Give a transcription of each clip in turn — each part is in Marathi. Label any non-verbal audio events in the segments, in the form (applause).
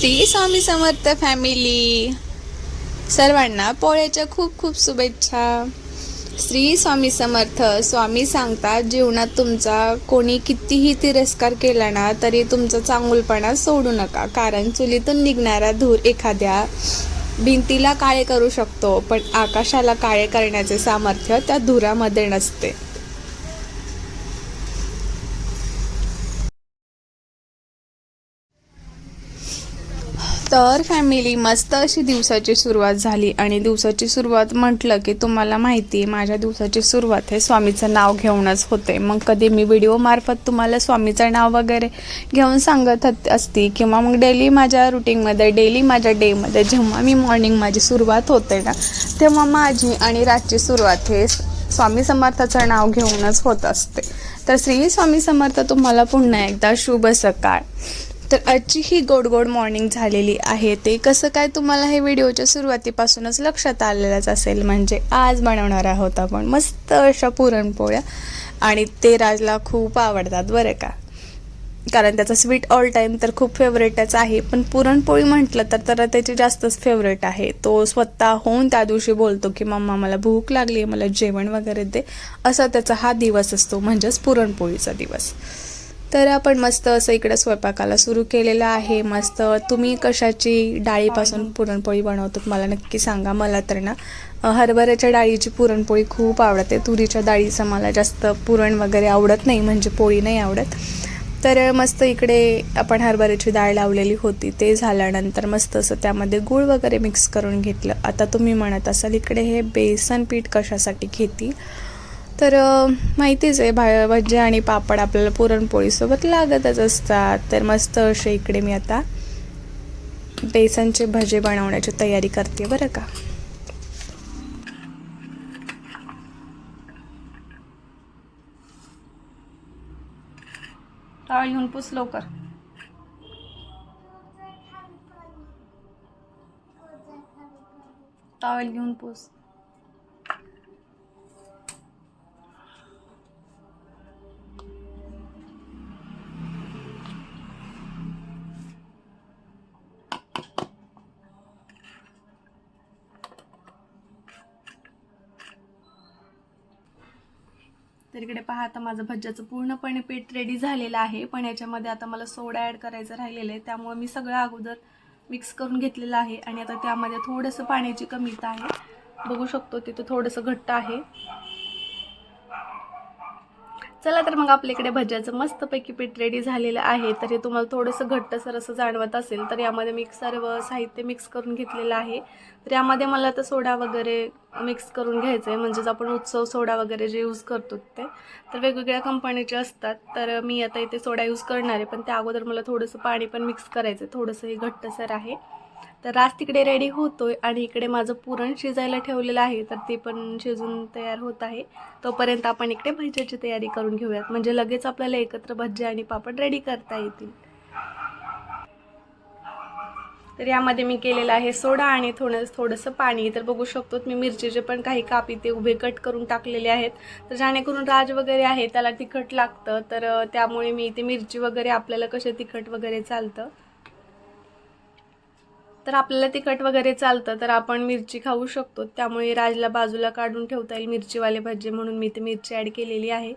श्री स्वामी समर्थ फॅमिली सर्वांना पोळ्याच्या खूप खूप शुभेच्छा. श्री स्वामी समर्थ स्वामी सांगतात जीवनात तुमचा कोणी कितीही तिरस्कार केला ना तरी तुमचा चांगुलपणा सोडू नका. कारण चुलीतून निघणारा धूर एखाद्या भिंतीला काळे करू शकतो पण आकाशाला काळे करण्याचे सामर्थ्य त्या धुरामध्ये नसते. तर फॅमिली मस्त अशी दिवसाची सुरुवात झाली आणि दिवसाची सुरुवात म्हटलं की तुम्हाला माहिती आहे माझ्या दिवसाची सुरुवात हे स्वामीचं नाव घेऊनच होते. मग कधी मी व्हिडिओमार्फत तुम्हाला स्वामीचं नाव वगैरे घेऊन सांगत असती किंवा मग डेली माझ्या रुटीनमध्ये डेली माझ्या डेमध्ये जेव्हा मी मॉर्निंग माझी सुरुवात होते ना तेव्हा माझी आणि रातची सुरुवात हे स्वामी समर्थाचं नाव घेऊनच होत असते. तर श्री स्वामी समर्थ तुम्हाला पुन्हा एकदा शुभ सकाळ. तर आजची ही गोड गोड मॉर्निंग झालेली आहे ते कसं काय तुम्हाला हे व्हिडिओच्या सुरुवातीपासूनच लक्षात आलेलंच असेल म्हणजे आज बनवणार आहोत आपण मस्त अशा पुरणपोळ्या आणि ते राजला खूप आवडतात बरं का. कारण त्याचा स्वीट ऑल टाईम तर खूप फेवरेटच आहे. पण पुरणपोळी म्हटलं तर तर त्याची जास्तच फेवरेट आहे. तो स्वतः होऊन त्या दिवशी बोलतो की मम्मा मला भूक लागली आहे मला जेवण वगैरे दे. असा त्याचा हा दिवस असतो म्हणजेच पुरणपोळीचा दिवस. तर आपण मस्त असं इकडं स्वयंपाकाला सुरू केलेलं आहे. मस्त तुम्ही कशाची डाळीपासून पुरणपोळी बनवतात मला नक्की सांगा. मला तर ना हरभऱ्याच्या डाळीची पुरणपोळी खूप आवडते. तुरीच्या डाळीचं मला जास्त पुरण वगैरे आवडत नाही म्हणजे पोळी नाही आवडत. तर मस्त इकडे आपण हरभऱ्याची डाळ लावलेली होती. ते झाल्यानंतर मस्त असं त्यामध्ये गूळ वगैरे मिक्स करून घेतलं. आता तुम्ही म्हणत असाल इकडे हे बेसन पीठ कशासाठी घेतील? तर माहितीच आहे भा भजी आणि पापड आपल्याला पुरणपोळीसोबत लागतच असतात. तर मस्त असे इकडे मी आता बेसनचे भजे बनवण्याची तयारी करते बरं का. टाळ घेऊन पुस लवकर. टावेल घेऊन पुस. तर इकडे पहा आता माझं भज्ज्याचं पूर्णपणे पीठ रेडी झालेलं आहे. पण याच्यामध्ये आता मला सोडा ॲड करायचं राहिलेलं आहे. त्यामुळे मी सगळं अगोदर मिक्स करून घेतलेलं आहे. आणि आता त्यामध्ये थोडंसं पाण्याची कमीता आहे. बघू शकतो तिथं थोडंसं घट्ट आहे. चला तर मग आपल्याकडे भज्याचं मस्तपैकी पीठ रेडी झालेलं आहे. तर हे तुम्हाला थोडंसं घट्टसर असं जाणवत असेल तर यामध्ये मी सर्व साहित्य मिक्स करून घेतलेलं आहे. तर यामध्ये मला आता सोडा वगैरे मिक्स करून घ्यायचं आहे म्हणजेच आपण उत्सव सोडा वगैरे जे यूज करतो ते. तर वेगवेगळ्या कंपनीचे असतात तर मी आता इथे सोडा यूज करणार आहे पण त्या अगोदर मला थोडंसं पाणी पण मिक्स करायचं आहे थोडंसं हे घट्टसर आहे. तर रास तिकडे रेडी होतोय आणि इकडे माझं पुरण शिजायला ठेवलेलं आहे तर ते पण शिजून तयार होत आहे. तोपर्यंत आपण इकडे भज्याची तयारी करून घेऊयात. म्हणजे लगेच आपल्याला एकत्र भज्या आणि पापड रेडी करता येतील. तर यामध्ये मी केलेलं आहे सोडा आणि थोडं थोडंसं पाणी. तर बघू शकतो मी मिरचीचे पण काही कापी ते उभे कट करून टाकलेले आहेत. तर जेणेकरून राज वगैरे आहे त्याला तिखट लागतं. तर त्यामुळे मी इथे मिरची वगैरे आपल्याला कसे तिखट वगैरे चालतं तर आपल्याला तिखट वगैरे चालतं तर आपण मिरची खाऊ शकतो. त्यामुळे राजला बाजूला काढून ठेवता येईल मिरचीवाले भजे म्हणून मी ते मिरची ॲड केलेली आहे.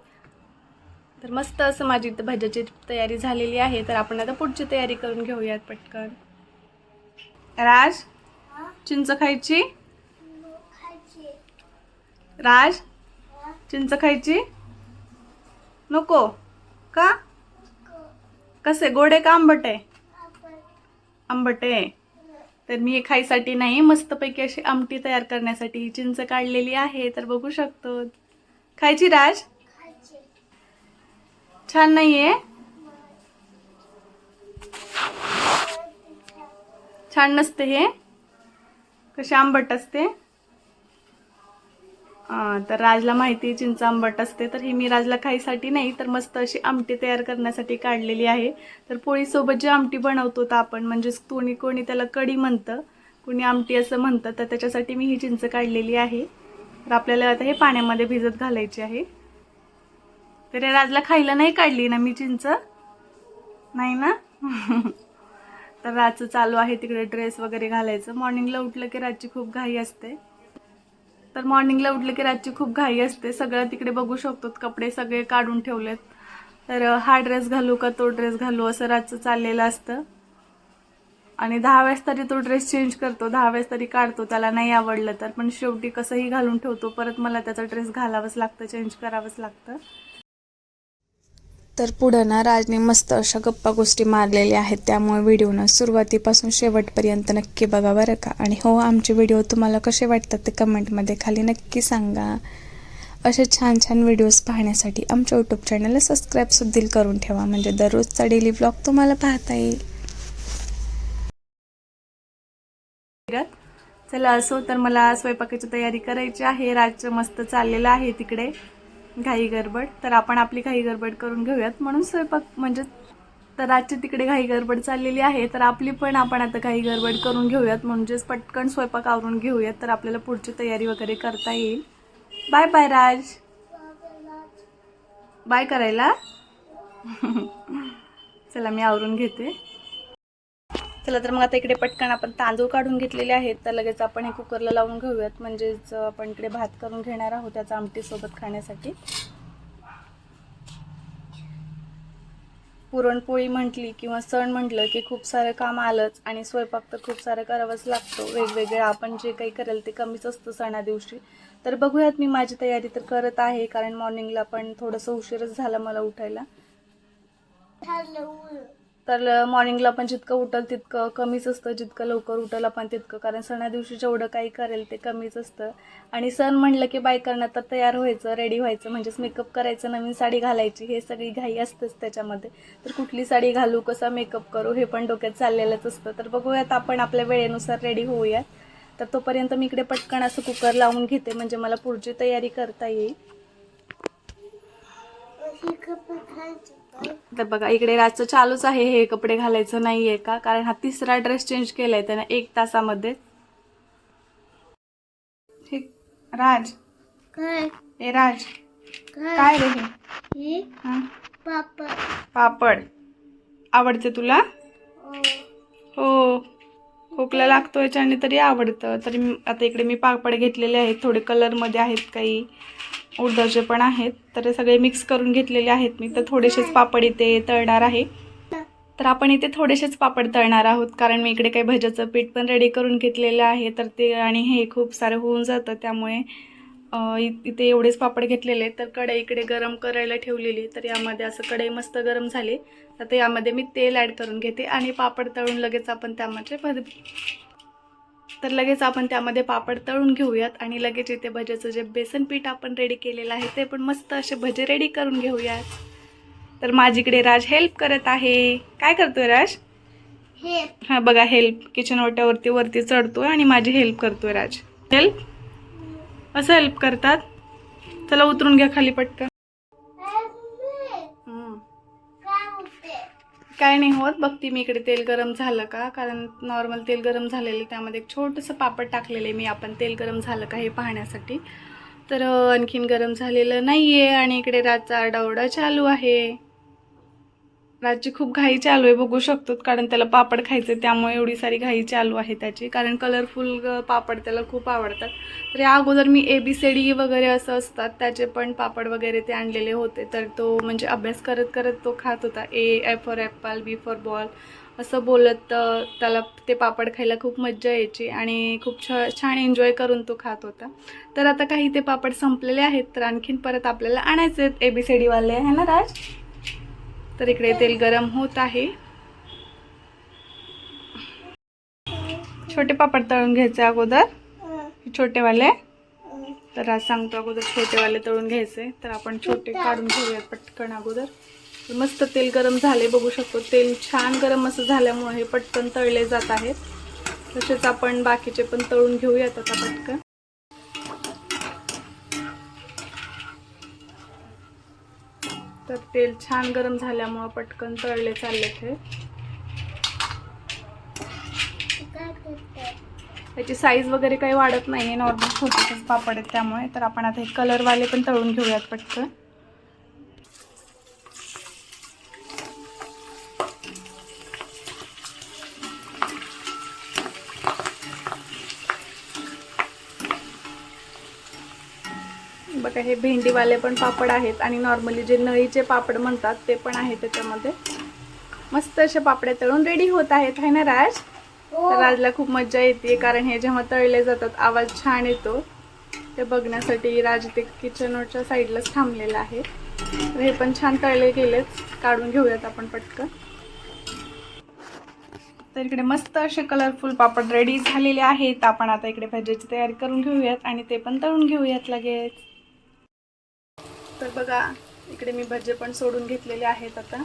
तर मस्त असं माझी इथं भज्याची तयारी झालेली आहे. तर आपण आता पुढची तयारी करून घेऊयात पटकन. राज चिंच खायची? राज चिंच खायची? नको. का? कसे? गोडे का आंबट आहे? आंबट आहे. तर मी हे खायसाठी नाही मस्तपैकी अशी आमटी तयार करण्यासाठी चिंच काढलेली आहे तर बघू शकतो. खायची राज? छान नाहीये? छान नसते हे. कशी आंबट असते? तर राजला माहिती आहे चिंच आंबट असते तर ही मी राजला खायसाठी नाही तर मस्त अशी आमटी तयार करण्यासाठी काढलेली आहे. तर पोळीसोबत जी आमटी बनवतो तर आपण म्हणजेच कोणी कोणी त्याला कढी म्हणतं कोणी आमटी असं म्हणतं तर त्याच्यासाठी मी ही चिंच काढलेली आहे. तर आपल्याला आता हे पाण्यामध्ये भिजत घालायची आहे. तर या राजला खायला नाही काढली ना मी चिंच? नाही ना? (laughs) तर रातचं चालू आहे तिकडे ड्रेस वगैरे घालायचं. मॉर्निंगला उठलं की रातची खूप घाई असते. तर मॉर्निंगला उठलं की रातची खूप घाई असते. सगळं तिकडे बघू शकतो कपडे सगळे काढून ठेवलेत. तर हा ड्रेस घालू का तो ड्रेस घालू असं रातचं चाललेलं असतं. आणि दहा वेळेस तरी तो ड्रेस चेंज करतो. दहा वेळेस तरी काढतो. त्याला नाही आवडलं तर. पण शेवटी कसंही घालून ठेवतो. परत मला त्याचा ड्रेस घालावंच लागतं चेंज करावंच लागतं. तर पुढं ना राजने मस्त अशा गप्पा गोष्टी मारलेल्या आहेत. त्यामुळे व्हिडिओनं सुरुवातीपासून शेवटपर्यंत नक्की बघा बरं का. आणि हो आमचे व्हिडिओ तुम्हाला कसे वाटतात ते कमेंटमध्ये खाली नक्की सांगा. असे छान छान व्हिडिओज पाहण्यासाठी आमच्या यूट्यूब चॅनलला सबस्क्राईबसुद्धा करून ठेवा. म्हणजे दररोजचा डेली ब्लॉग तुम्हाला पाहता येईल. चला असो तर मला स्वयंपाकाची तयारी करायची आहे. राज मस्त चाललेलं आहे तिकडे. घाई गडबड तर आपण आपली घाई गडबड करून घेऊयात. म्हणून स्वयंपाक म्हणजे तर आजची तिकडे घाई गडबड चाललेली आहे तर आपली पण आपण आता घाई गडबड करून घेऊयात. म्हणजेच पटकन स्वयंपाक आवरून घेऊयात तर आपल्याला पुढची तयारी वगैरे करता येईल. बाय बाय राज बाय करायला. (laughs) चला मी आवरून घेते. चला तर मग आता इकडे पटकन आपण तांदूळ काढून घेतलेले आहेत. तर लगेच आपण हे कुकरला लावून घेऊयात. म्हणजेच आपण इकडे भात करून घेणार आहोत त्याचा आमटीसोबत खाण्यासाठी. पुरणपोळी म्हटली किंवा सण म्हटलं की खूप सारं काम आलंच आणि स्वयंपाक तर खूप सारं करावंच लागतो. वेगवेगळं आपण जे काही करेल ते कमीच असतं सणा दिवशी. तर बघूयात मी माझी तयारी तर करत आहे कारण मॉर्निंगला पण थोडंसं उशीरच झाला मला उठायला. तर मॉर्निंगला पण जितकं उठल तितकं कमीच असतं. जितकं लवकर उठल आपण तितकं. कारण सणा दिवशी जेवढं काही करेल ते कमीच असतं. आणि सण म्हणलं की बायकांना तर तयार व्हायचं रेडी व्हायचं. म्हणजेच मेकअप करायचं नवीन साडी घालायची. हे सगळी घाई असतेच त्याच्यामध्ये. तर कुठली साडी घालू कसा मेकअप करू हे पण डोक्यात चाललेलंच असतं. तर बघूयात आपण आपल्या वेळेनुसार रेडी होऊयात. तर तोपर्यंत मी इकडे पटकन असं कुकर लावून घेते. म्हणजे मला पुढची तयारी करता येईल. तर बघा इकडे रातचं चालूच आहे. हे कपडे घालायचं नाहीये का? कारण हा तिसरा ड्रेस चेंज केलाय त्यानं एक तासामध्ये. हे राज. काय? ए राज. काय? रे हे? हे हा? पापड. पापड. आवडते तुला? हो. खोकला लागतो याच्याने तरी आवडतं. तरी आता इकडे मी पापड घेतलेले आहेत. थोडे कलरमध्ये आहेत काही. उडदाचे पण आहेत. तर सगळे मिक्स करून घेतलेले आहेत मी. तर थोडेसेच पापड इथे तळणार आहे. तर आपण इथे थोडेसेच पापड तळणार आहोत. कारण मी इकडे काही भज्याचं पीठ पण रेडी करून घेतलेलं आहे. तर ते आणि हे खूप सारं होऊन जातं. त्यामुळे इ- इथे एवढेच पापड घेतलेले तर कढई इकडे गरम करायला ठेवलेली तर यामध्ये असं कढई मस्त गरम झाली. तर ते यामध्ये मी तेल ॲड करून घेते आणि पापड तळून लगेच आपण त्यामध्ये भज तर लगेच आपण त्यामध्ये पापड तळून घेऊयात आणि लगेच इथे भज्याचं जे बेसन पीठ आपण रेडी केलेलं आहे ते पण मस्त असे भजे रेडी करून घेऊयात. तर माझीकडे राज हेल्प करत आहे. काय करतोय राज? हे हा बघा हेल्प किचन ओट्यावरती वरती चढतोय आणि माझी हेल्प करतोय राज. हेल्प असं हेल्प करतात? चला उतरून घ्या खाली पटकन. काय नाही होत. बघते मी इकडे तेल गरम झालं का? कारण नॉर्मल तेल गरम झालेलं त्यामध्ये एक छोटंसं पापड टाकलेलं आहे मी आपण. तेल गरम झालं का हे पाहण्यासाठी. तर आणखीन गरम झालेलं नाही आहे आणि इकडे रातचा आरडाओरडा चालू आहे. रातची खूप घाई चालू आहे बघू शकतो. कारण त्याला पापड खायचं त्यामुळे एवढी सारी घाई चालू आहे त्याची. कारण कलरफुल पापड त्याला खूप आवडतात. तर या अगोदर मी ए बी सी डी वगैरे असं असतात त्याचे पण पापड वगैरे ते आणलेले होते. तर तो म्हणजे अभ्यास करत करत तो खात होता. A A for apple B for ball असं बोलत त्याला ते पापड खायला खूप मज्जा यायची आणि खूप छ छान एन्जॉय करून तो खात होता. तर आता काही ते पापड संपलेले आहेत तर आणखीन परत आपल्याला आणायचे आहेत ए बी सी डीवाले आहे ना राज? तर इकडे तेल गरम होत आहे. छोटे पापड तळून घ्यायचे अगोदर. छोटेवाले. तर आज सांगतो अगोदर छोटेवाले तळून घ्यायचे. तर आपण छोटे काढून घेऊयात पटकन अगोदर. मस्त तेल गरम झाले बघू शकतो. तेल छान गरम असं झाल्यामुळे हे पटकन तळले जात आहेत. तसेच आपण बाकीचे पण तळून घेऊयात आता पटकन. तर तेल छान गरम झाल्यामुळं पटकन तळले चालले ते त्याची साईज वगैरे काही वाढत नाही आहे नॉर्मल छोटेसेच पापड आहेत त्यामुळे. तर आपण आता हे कलरवाले पण तळून घेऊयात पटकन. बघा हे भेंडीवाले पण पापड आहेत आणि नॉर्मली जे नळीचे पापड म्हणतात ते पण आहे त्याच्यामध्ये. मस्त असे पापडे तळून रेडी होत आहेत है ना राज? तर राजला खूप मजा येते कारण हे जेव्हा तळले जातात आवाज छान येतो. ते बघण्यासाठी राज ते किचनच्या साईडलाच थांबलेला आहे. तर हे पण छान तळले गेलेत. काढून घेऊयात आपण पटकन. तर इकडे मस्त असे कलरफुल पापड रेडी झालेले आहेत. आपण आता इकडे भाज्याची तयारी करून घेऊयात आणि ते पण तळून घेऊयात लगेच. तर बघा इकडे मी भजे पण सोडून घेतलेले आहेत आता.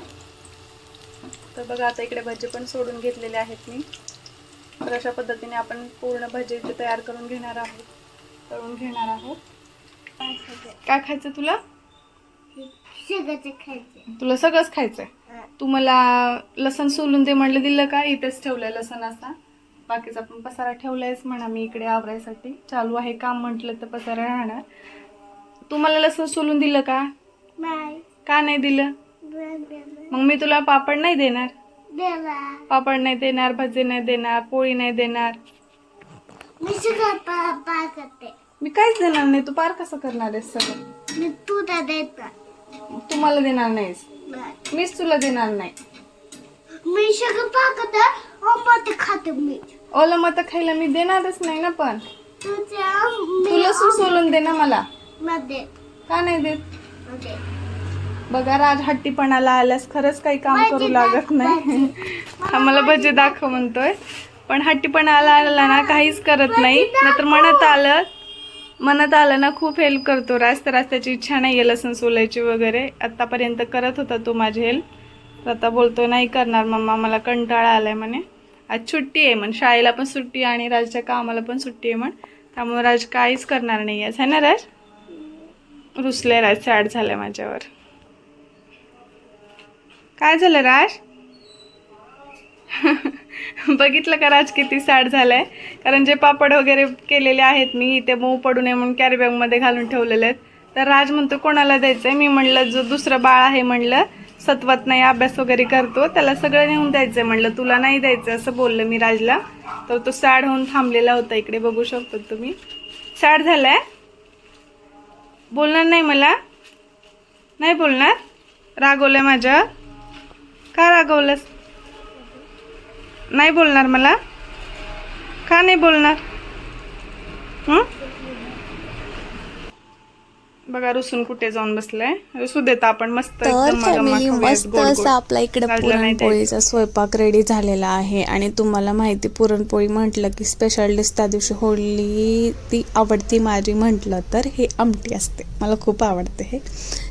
तर बघा आता इकडे भजे पण सोडून घेतलेले आहेत मी. तर अशा पद्धतीने आपण पूर्ण भजे इथे तयार करून घेणार आहोत. तळून घेणार आहोत. काय खायचं तुला? तुला सगळंच खायचंय? तू मला लसण सोलून दे म्हणलं दिलं का? इथेच ठेवलंय लसण असा बाकीचा पण पसारा ठेवलायच म्हणा मी इकडे आवरायसाठी. चालू आहे काम म्हटलं तर पसारा राहणार. तू मला लसण सोलून दिलं का? नाही. का नाही दिलं? मग मी तुला पापड नाही देणार? पापड नाही देणार भजे नाही देणार पोळी नाही देणार. मी काहीच देणार नाही. तू पार कसं करणार आहेस सगळं? तुला तू मला देणार नाहीस. नाही. मीच तुला देणार नाही. मी सगळं पाकत खाते मी. ओलं मत खायला मी देणारच नाही ना पण. तुझ्या तू लसूण सोलून दे ना मला. का नाही देत? बघा राज हट्टीपणाला आल्यास खरंच काही काम करू लागत नाही. मला भजे दाखव. म्हणतोय. पण हट्टीपणाला आला ना काहीच करत नाही. नाहीतर मनात आलं मनात आलं ना खूप हेल्प करतो. राज तर आज त्याची इच्छा नाही आहे लसूण सोलायची वगैरे. आत्तापर्यंत करत होता तो माझी हेल्प तर आता बोलतो नाही करणार मम्मा मला कंटाळा आलाय म्हणे. आज सुट्टी आहे म्हण. शाळेला पण सुट्टी आहे आणि राजच्या कामाला पण सुट्टी आहे म्हण. त्यामुळे राज काहीच करणार नाही आज. है ना राज? रुसले राज सॅड झालं माझ्यावर. काय झालं राज? (laughs) बघितलं का राज किती सॅड झालाय? कारण जे पापड वगैरे केलेले आहेत मी इथे मऊ पडू नये म्हणून कॅरीबॅगमध्ये घालून ठेवलेले आहेत. तर राज म्हणतो कोणाला द्यायचंय? मी म्हणलं जो दुसरं बाळ आहे म्हणलं सत्वत नाही अभ्यास वगैरे करतो त्याला सगळं नेऊन द्यायचंय म्हणलं तुला नाही द्यायचं असं बोललं मी राजला. तर तो सॅड होऊन थांबलेला होता इकडे बघू शकतो तुम्ही. सॅड झालाय? बोलणार नाही मला? नाही बोलणार? रागवलं माझ्या? का रागवलंस? नाही बोलणार मला? का नाही बोलणार? हं? बघा रुसून कुठे जाऊन बसलाय? रुसू देता आपण मस्त तर फॅमिली मस्त. असा आपला इकडे. पुरणपोळीचा स्वयंपाक रेडी झालेला आहे आणि तुम्हाला माहिती पुरणपोळी म्हटलं की स्पेशल डिश त्या दिवशी होळी ती आवडती माझी म्हटलं तर हे आमटी असते. मला खूप आवडते हे.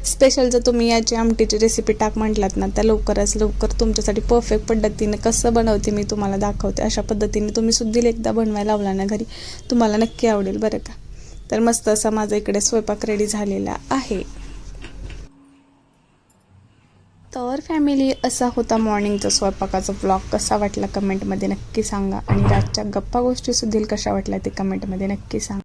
स्पेशल जर तुम्ही याची आमटीची रेसिपी टाक म्हटलात ना तर लवकरच लवकर तुमच्यासाठी परफेक्ट पद्धतीने कसं बनवते मी तुम्हाला दाखवते. अशा पद्धतीने तुम्ही सुद्धा एकदा बनवायला लावला ना घरी तुम्हाला नक्की आवडेल बरं का? तर मस्त असा माझा इकडे स्वयंपाक रेडी झालेला आहे. तर फॅमिली असा होता मॉर्निंगचा स्वयंपाकाचा ब्लॉग कसा वाटला कमेंटमध्ये नक्की सांगा. आणि रातच्या गप्पा गोष्टीसुद्धा कशा वाटल्या ते कमेंटमध्ये नक्की सांगा.